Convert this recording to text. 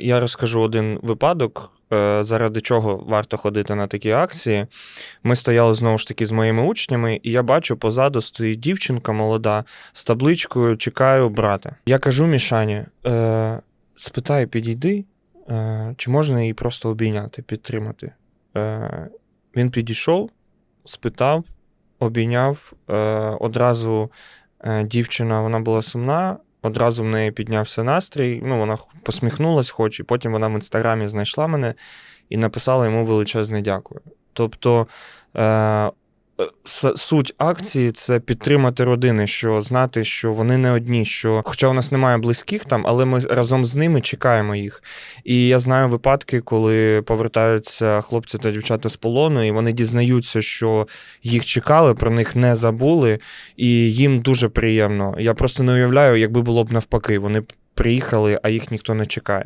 Я розкажу один випадок, е, заради чого варто ходити на такі акції. Ми стояли знову ж таки з моїми учнями, і я бачу, позаду стоїть дівчинка молода з табличкою Чекаю брата. Я кажу Мішані, е, спитай, підійди, е, чи можна її просто обійняти, підтримати. Він підійшов, спитав, обійняв. Одразу дівчина вона була сумна, одразу в неї піднявся настрій. Ну, вона посміхнулась, хоч, і потім вона в інстаграмі знайшла мене і написала йому величезне дякую. Тобто. Е, Суть акції це підтримати родини, що знати, що вони не одні, що хоча у нас немає близьких там, але ми разом з ними чекаємо їх. І я знаю випадки, коли повертаються хлопці та дівчата з полону, і вони дізнаються, що їх чекали, про них не забули, і їм дуже приємно. Я просто не уявляю, якби було б навпаки, вони приїхали, а їх ніхто не чекає.